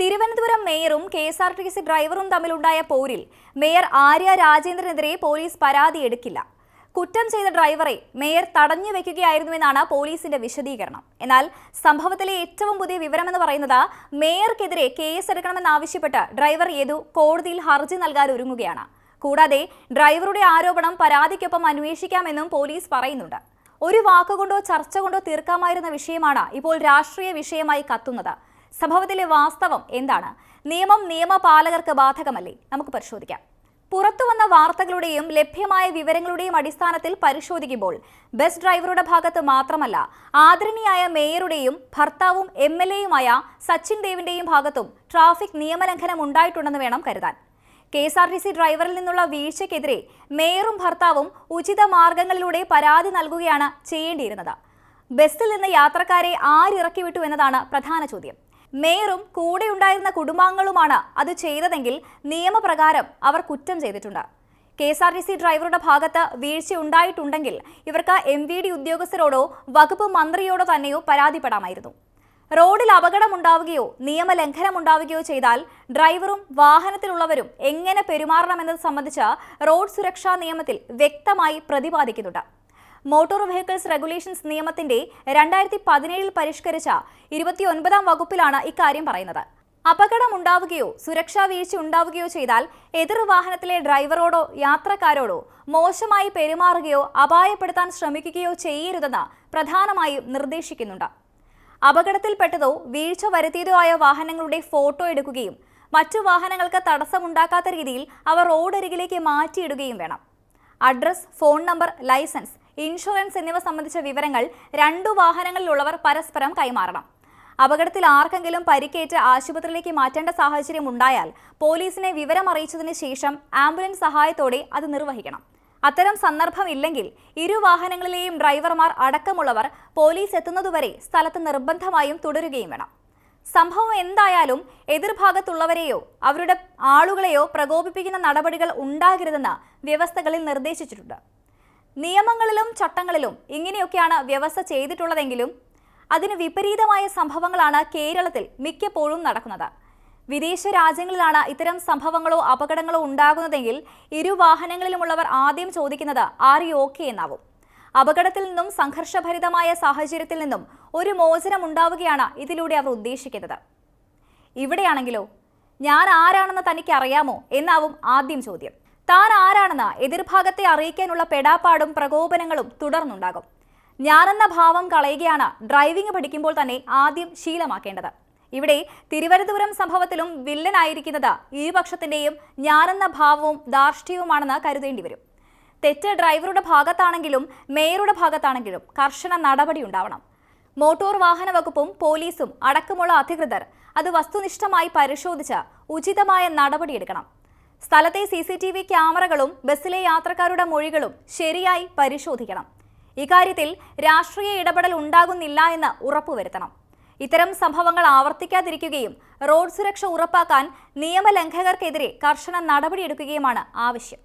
Thiruvananthapuram മേയറും K S R T C ഡ്രൈവറും തമ്മിലുണ്ടായ പോരിൽ മേയർ ആര്യ രാജേന്ദ്രനെതിരെ പോലീസ് പരാതി എടുക്കില്ല. കുറ്റം ചെയ്ത ഡ്രൈവറെ മേയർ തടഞ്ഞു വെക്കുകയായിരുന്നുവെന്നാണ് പോലീസിന്റെ വിശദീകരണം. എന്നാൽ സംഭവത്തിലെ ഏറ്റവും പുതിയ വിവരമെന്ന് പറയുന്നത് മേയർക്കെതിരെ കേസ് എടുക്കണമെന്നാവശ്യപ്പെട്ട് ഡ്രൈവർ യേതു കോടതിയിൽ ഹർജി നൽകാൻ ഒരുങ്ങുകയാണ്. കൂടാതെ ഡ്രൈവറുടെ ആരോപണം പരാതിക്കൊപ്പം അന്വേഷിക്കാമെന്നും പോലീസ് പറയുന്നുണ്ട്. ഒരു വാക്കുകൊണ്ടോ ചർച്ച കൊണ്ടോ തീർക്കാമായിരുന്ന വിഷയമാണ് ഇപ്പോൾ രാഷ്ട്രീയ വിഷയമായി കത്തുന്നത്. സംഭവത്തിലെ വാസ്തവം എന്താണ്? നിയമം നിയമപാലകർക്ക് ബാധകമല്ലേ? നമുക്ക് പരിശോധിക്കാം. പുറത്തു വന്ന വാർത്തകളുടെയും ലഭ്യമായ വിവരങ്ങളുടെയും അടിസ്ഥാനത്തിൽ പരിശോധിക്കുമ്പോൾ ബസ് ഡ്രൈവറുടെ ഭാഗത്ത് മാത്രമല്ല ആദരണീയായ മേയറുടെയും ഭർത്താവും എം എൽ എയുമായ സച്ചിൻ ദേവിന്റെയും ഭാഗത്തും ട്രാഫിക് നിയമലംഘനം ഉണ്ടായിട്ടുണ്ടെന്ന് വേണം കരുതാൻ. K S R T C ഡ്രൈവറിൽ നിന്നുള്ള വീഴ്ചയ്ക്കെതിരെ മേയറും ഭർത്താവും ഉചിത മാർഗങ്ങളിലൂടെ പരാതി നൽകുകയാണ് ചെയ്യേണ്ടിയിരുന്നത്. ബസ്സിൽ നിന്ന് യാത്രക്കാരെ ആരിറക്കി വിട്ടു എന്നതാണ് പ്രധാന ചോദ്യം. മേയറും കൂടെയുണ്ടായിരുന്ന കുടുംബാംഗങ്ങളുമാണ് അത് ചെയ്തതെങ്കിൽ നിയമപ്രകാരം അവർ കുറ്റം ചെയ്തിട്ടുണ്ട്. K S R T C ഡ്രൈവറുടെ ഭാഗത്ത് വീഴ്ച ഉണ്ടായിട്ടുണ്ടെങ്കിൽ ഇവർക്ക് എം വി ഡി ഉദ്യോഗസ്ഥരോടോ വകുപ്പ് മന്ത്രിയോടോ തന്നെയോ പരാതിപ്പെടാമായിരുന്നു. റോഡിൽ അപകടമുണ്ടാവുകയോ നിയമലംഘനം ഉണ്ടാവുകയോ ചെയ്താൽ ഡ്രൈവറും വാഹനത്തിലുള്ളവരും എങ്ങനെ പെരുമാറണമെന്നത് സംബന്ധിച്ച് റോഡ് സുരക്ഷാ നിയമത്തിൽ വ്യക്തമായി പ്രതിപാദിക്കുന്നുണ്ട്. മോട്ടോർ വെഹിക്കിൾസ് റെഗുലേഷൻസ് നിയമത്തിന്റെ രണ്ടായിരത്തി പതിനേഴിൽ പരിഷ്കരിച്ച ഇരുപത്തിയൊൻപതാം വകുപ്പിലാണ് ഇക്കാര്യം പറയുന്നത്. അപകടം ഉണ്ടാവുകയോ സുരക്ഷാ വീഴ്ച ഉണ്ടാവുകയോ ചെയ്താൽ എതിർ വാഹനത്തിലെ ഡ്രൈവറോടോ യാത്രക്കാരോടോ മോശമായി പെരുമാറുകയോ അപായപ്പെടുത്താൻ ശ്രമിക്കുകയോ ചെയ്യരുതെന്ന് പ്രധാനമായും നിർദ്ദേശിക്കുന്നുണ്ട്. അപകടത്തിൽപ്പെട്ടതോ വീഴ്ച വരുത്തിയതോ ആയ വാഹനങ്ങളുടെ ഫോട്ടോ എടുക്കുകയും മറ്റു വാഹനങ്ങൾക്ക് തടസ്സമുണ്ടാക്കാത്ത രീതിയിൽ അവ റോഡരികിലേക്ക് മാറ്റിയിടുകയും വേണം. Address phone number licence insurance എന്നിവ സംബന്ധിച്ച വിവരങ്ങൾ രണ്ടു വാഹനങ്ങളിലുള്ളവർ പരസ്പരം കൈമാറണം. അപകടത്തിൽ ആർക്കെങ്കിലും പരിക്കേറ്റ് ആശുപത്രിയിലേക്ക് മാറ്റേണ്ട സാഹചര്യം ഉണ്ടായാൽ പോലീസിനെ വിവരം അറിയിച്ചതിന് ശേഷം ആംബുലൻസ് സഹായത്തോടെ അത് നിർവഹിക്കണം. അത്തരം സന്ദർഭമില്ലെങ്കിൽ ഇരു വാഹനങ്ങളിലെയും ഡ്രൈവർമാർ അടക്കമുള്ളവർ പോലീസ് എത്തുന്നതുവരെ സ്ഥലത്ത് നിർബന്ധമായും തുടരുകയും വേണം. സംഭവം എന്തായാലും എതിർഭാഗത്തുള്ളവരെയോ അവരുടെ ആളുകളെയോ പ്രകോപിപ്പിക്കുന്ന നടപടികൾ ഉണ്ടാകരുതെന്ന് വ്യവസ്ഥകളിൽ നിർദ്ദേശിച്ചിട്ടുണ്ട്. നിയമങ്ങളിലും ചട്ടങ്ങളിലും ഇങ്ങനെയൊക്കെയാണ് വ്യവസ്ഥ ചെയ്തിട്ടുള്ളതെങ്കിലും അതിന് വിപരീതമായ സംഭവങ്ങളാണ് കേരളത്തിൽ മിക്കപ്പോഴും നടക്കുന്നത്. വിദേശ രാജ്യങ്ങളിലാണ് ഇത്തരം സംഭവങ്ങളോ അപകടങ്ങളോ ഉണ്ടാകുന്നതെങ്കിൽ ഇരു വാഹനങ്ങളിലുമുള്ളവർ ആദ്യം ചോദിക്കുന്നത് ആർ ഓക്കെ? എന്നാവും. അപകടത്തിൽ നിന്നും സംഘർഷഭരിതമായ സാഹചര്യത്തിൽ നിന്നും ഒരു മോചനം ഉണ്ടാവുകയാണ് ഇതിലൂടെ അവർ ഉദ്ദേശിക്കുന്നത്. ഇവിടെയാണെങ്കിലോ ഞാൻ ആരാണെന്ന് തനിക്ക് അറിയാമോ എന്നാവും ആദ്യം ചോദ്യം. താൻ ആരാണെന്ന് എതിർഭാഗത്തെ അറിയിക്കാനുള്ള പെടാപ്പാടും പ്രകോപനങ്ങളും തുടർന്നുണ്ടാകും. ഞാനെന്ന ഭാവം കളയുകയാണ് ഡ്രൈവിംഗ് പഠിക്കുമ്പോൾ തന്നെ ആദ്യം ശീലമാക്കേണ്ടത്. ഇവിടെ തിരുവനന്തപുരം സംഭവത്തിലും വില്ലനായിരിക്കുന്നത് ഇരുപക്ഷത്തിന്റെയും ഞാനെന്ന ഭാവവും ധാർഷ്ട്യവുമാണെന്ന് കരുതേണ്ടി വരും. തെറ്റ് ഡ്രൈവറുടെ ഭാഗത്താണെങ്കിലും മേയറുടെ ഭാഗത്താണെങ്കിലും കർശന നടപടി ഉണ്ടാവണം. മോട്ടോർ വാഹന വകുപ്പും പോലീസും അടക്കമുള്ള അധികൃതർ അത് വസ്തുനിഷ്ഠമായി പരിശോധിച്ച് ഉചിതമായ നടപടിയെടുക്കണം. സ്ഥലത്തെ സി സി ടി വി ക്യാമറകളും ബസ്സിലെ യാത്രക്കാരുടെ മൊഴികളും ശരിയായി പരിശോധിക്കണം. ഇക്കാര്യത്തിൽ രാഷ്ട്രീയ ഇടപെടൽ ഉണ്ടാകുന്നില്ല എന്ന് ഉറപ്പുവരുത്തണം. ഇത്തരം സംഭവങ്ങൾ ആവർത്തിക്കാതിരിക്കുകയും റോഡ് സുരക്ഷ ഉറപ്പാക്കാൻ നിയമലംഘകർക്കെതിരെ കർശന നടപടിയെടുക്കുകയുമാണ് ആവശ്യം.